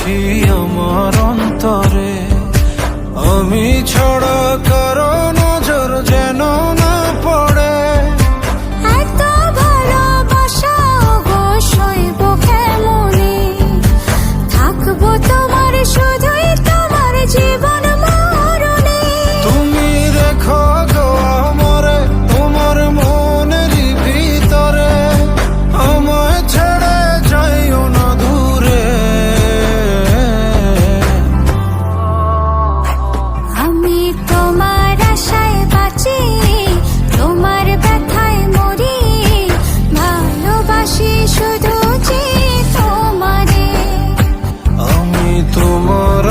রাখি আমার অন্তরে। আমি ছাড়া কারও নজর যেন না পড়ে। এত থাকব তোমার শুধুই তোমার জীবন।